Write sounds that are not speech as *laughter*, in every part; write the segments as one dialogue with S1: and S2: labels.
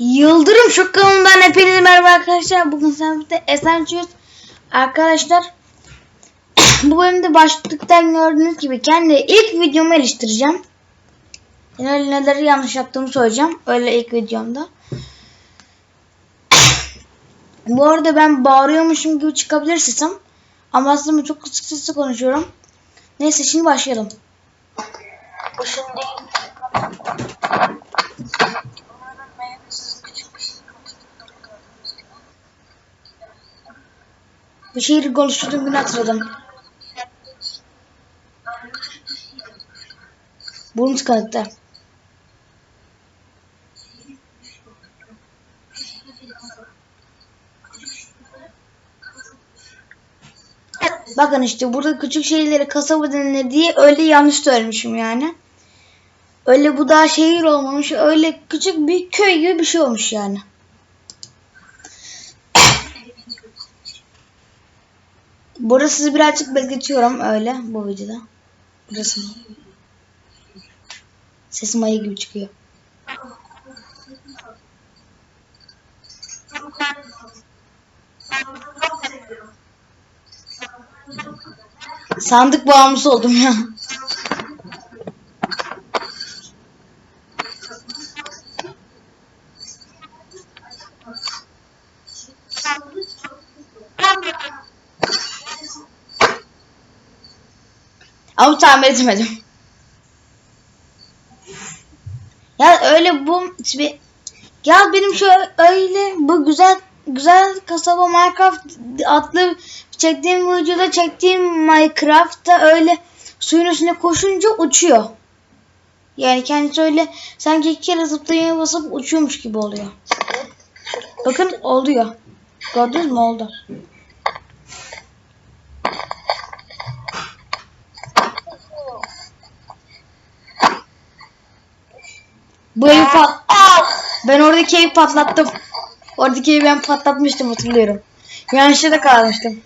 S1: Yıldırım şu kanalından hepinize merhaba arkadaşlar. Bugün sizlerle Esenciyiz. Arkadaşlar *coughs* bu bölümde başlıktan gördüğünüz gibi kendi ilk videomu eleştireceğim. Yani neleri yanlış yaptığımı söyleyeceğim. Öyle ilk videomda. *coughs* bu arada ben bağırıyormuşum gibi çıkabilir sesim. Ama aslında çok kısık sesle konuşuyorum. Neyse şimdi başlayalım.
S2: Bu şimdi Umarım beğenirsiniz. Küçük bir şey konuştuğum gördüğünüz gibi.
S1: Bir şehir konuştuğum günü hatırladım. Burun tıkanıktı. Bakın işte burada küçük şehirlere kasaba denilir diye öyle yanlış söylemişim yani. Öyle bu daha şehir olmamış. Öyle küçük bir köy gibi bir şey olmuş yani. Burada sizi birazcık bekletiyorum öyle bu videoda. Burası. Sesim ayı gibi çıkıyor. Sandık bağımlısı oldum ya. Ama tahmin edemedim. Ya öyle bu bir ya benim şu öyle bu güzel güzel kasaba Minecraft adlı çektiğim videoda çektiğim Minecraft'ta öyle suyun üstüne koşunca uçuyor. Yani kendisi öyle sanki iki kere zıplayıp basıp uçuyormuş gibi oluyor. Bakın oluyor. Gördünüz mü oldu. Bu evi pat ben oradaki evi patlattım. Oradaki evi ben patlatmıştım hatırlıyorum. Yanlışlıkla kalmıştım.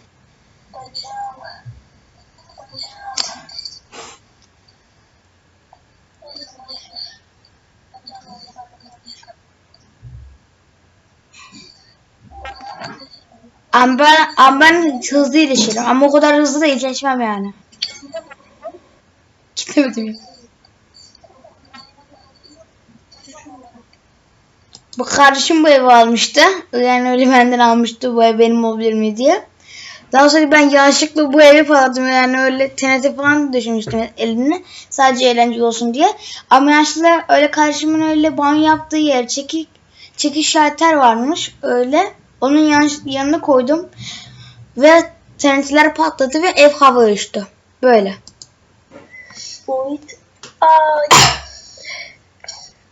S1: Ama ben, ama ben hızlı iyileşirim. Ama o kadar hızlı da iyileşmem yani. Kitlemedim ya. Bu kardeşim bu evi almıştı. Yani öyle benden almıştı bu ev benim olabilir mi diye. Daha sonra ben yanlışlıkla bu evi patlattım. Yani öyle TNT falan düşünmüştüm elimle. Sadece eğlenceli olsun diye. Ama yanlışlıkla öyle kardeşimin öyle banyo yaptığı yer çekik çekiş şalter varmış. Öyle. Onun yanlış, yanına koydum. Ve TNT'ler patladı ve ev hava uçtu. Böyle.
S2: Boyut. Ay.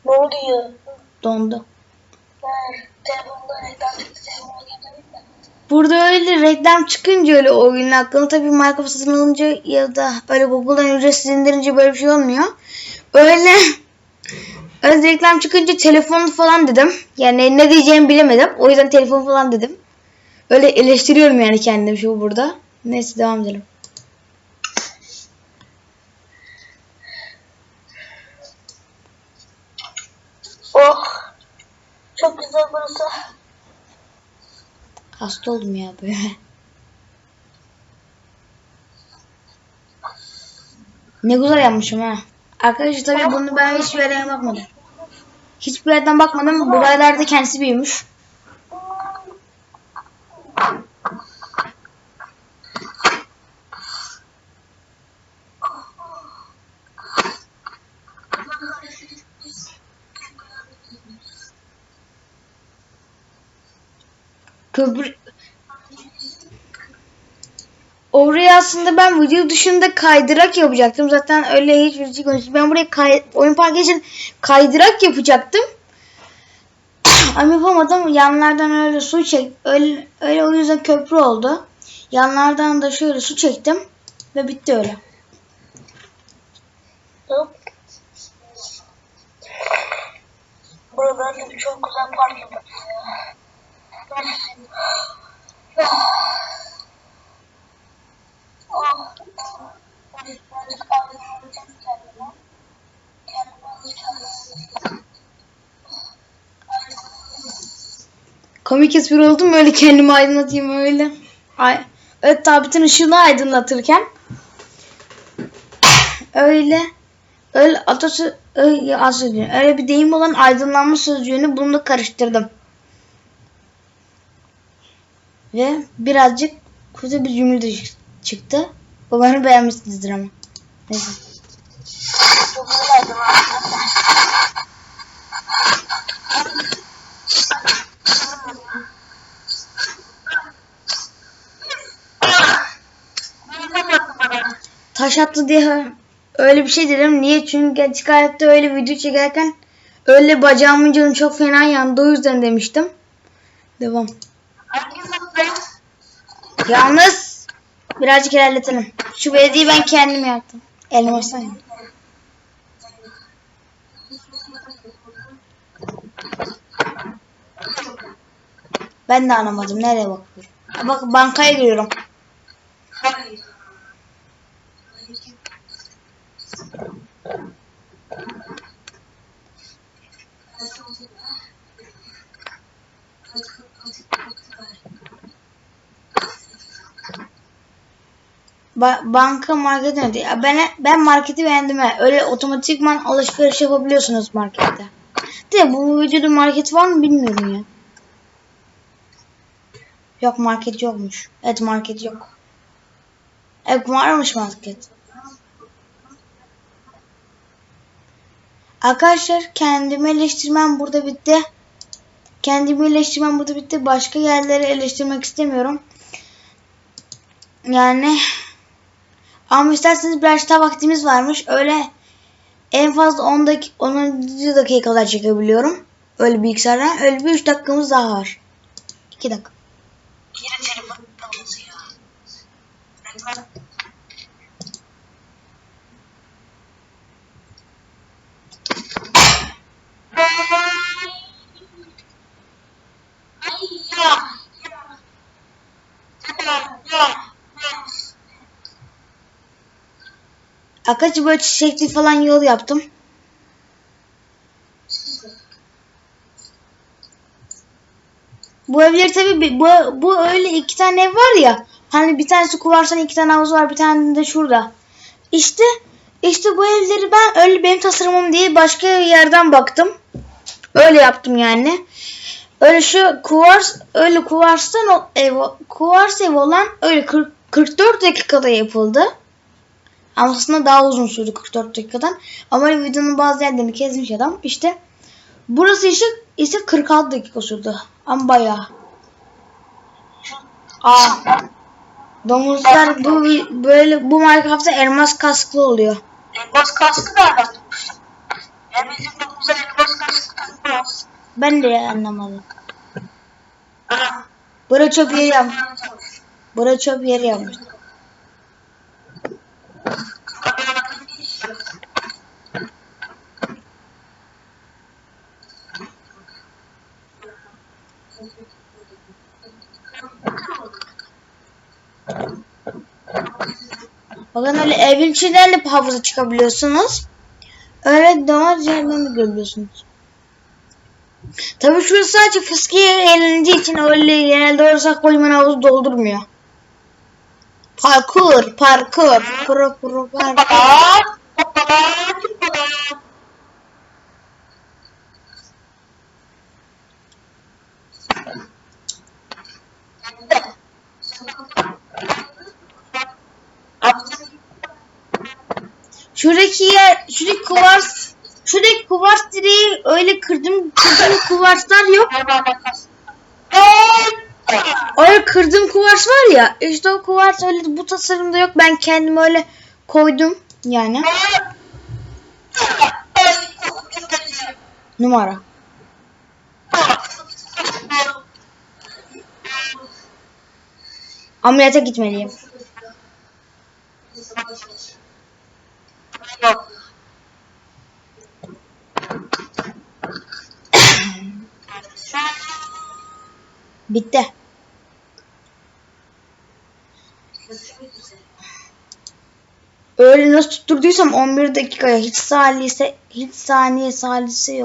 S2: Ne oluyor?
S1: Dondu. Burada öyle reklam çıkınca öyle oyunun hakkında tabii Minecraft satın alınca ya da öyle Google'dan ücretsiz indirince böyle bir şey olmuyor. Öyle *laughs* öyle reklam çıkınca telefon falan dedim. Yani ne diyeceğimi bilemedim. O yüzden telefon falan dedim. Öyle eleştiriyorum yani kendim şu burada. Neyse devam edelim.
S2: Oh. Güzel burası.
S1: Hasta oldum ya böyle. Ne güzel yapmışım ha. Arkadaşlar tabii bunu ben hiçbir yerden bakmadım. Hiçbir yerden bakmadım. Buralarda kendisi büyümüş. Köprü... Oraya aslında ben video dışında kaydırak yapacaktım. Zaten öyle hiç video konuştum. Ben buraya kay... oyun parkı için kaydırak yapacaktım. *coughs* Ama yapamadım. Yanlardan öyle su çek... Öyle, öyle o yüzden köprü oldu. Yanlardan da şöyle su çektim. Ve bitti öyle.
S2: Hop. Burada çok güzel park yapıyoruz ya. Oh. Birazcık kaldıracağım kendime. Kendime alışacağım.
S1: Komik espri oldum öyle kendimi aydınlatayım öyle. Ay, öyle tabitin ışığını aydınlatırken öyle öyle atası öyle, atasözü, öyle bir deyim olan aydınlanma sözcüğünü bununla karıştırdım. Ve birazcık kötü bir cümle de çık- çıktı. Umarım beğenmişsinizdir ama. Neyse. Taş attı diye öyle bir şey dedim. Niye? Çünkü gerçek hayatta öyle video çekerken öyle bacağımın canı çok fena yandı. O yüzden demiştim. Devam. Yalnız birazcık ilerletelim. Şu belediyeyi ben kendim yaptım. Elmastan yaptım. Ben de anlamadım. Nereye bakıyorum? Bak bankaya giriyorum. Ba- banka market ne diyor? Ben ben marketi beğendim ha. Öyle otomatikman alışveriş yapabiliyorsunuz markette. De bu videoda market var mı bilmiyorum ya. Yok market yokmuş. Evet market yok. Evet varmış market. Arkadaşlar kendimi eleştirmem burada bitti. Kendimi eleştirmem burada bitti. Başka yerleri eleştirmek istemiyorum. Yani ama isterseniz biraz daha vaktimiz varmış. Öyle en fazla 10 dakika 10. dakika kadar çekebiliyorum. Öyle bilgisayardan. Öyle bir 3 dakikamız daha var. 2 dakika.
S2: Yine telefon kırmızı ya. Reklam. Ay ya. Ya. Ya.
S1: Arkadaşlar böyle çiçekli falan yol yaptım. Bu evleri tabii bir- bu, bu öyle iki tane ev var ya. Hani bir tanesi kuvarsan iki tane havuz var bir tane de şurada. İşte işte bu evleri ben öyle benim tasarımım değil başka yerden baktım. Öyle yaptım yani. Öyle şu kuvars öyle kuvarstan ev kuvars ev olan öyle 40, 44 dakikada yapıldı. Ama aslında daha uzun sürdü 44 dakikadan. Ama videonun bazı yerlerini kesmiş adam. İşte burası ise, ise 46 dakika sürdü. Ama bayağı. Aa. Domuzlar bu böyle bu Minecraft'ta elmas kasklı oluyor.
S2: Elmas kaskı nereden tutmuşsun? Ya bizim dokuzda elmas kaskı tutmaz.
S1: Ben de anlamadım. Bura çöp yeri yapmış. Bura çöp yeri yapmış. Bakın öyle de havuza çıkabiliyorsunuz. Öyle damar yerden de görebiliyorsunuz. Tabii şurası sadece fıskiye eğlence için öyle genelde orsak kocaman havuzu doldurmuyor. Parkur, parkur, pro pro parkur. Şuradaki yer, şuradaki kuvars, şuradaki kuvars direği öyle kırdım, kırdığım kuvarslar yok. Öyle kırdığım kuvars var ya, işte o kuvars öyle bu tasarımda yok. Ben kendim öyle koydum yani. Numara. Ameliyata gitmeliyim. Bitti. Öyle nasıl tutturduysam 11 dakikaya hiç salise hiç saniye salise yok.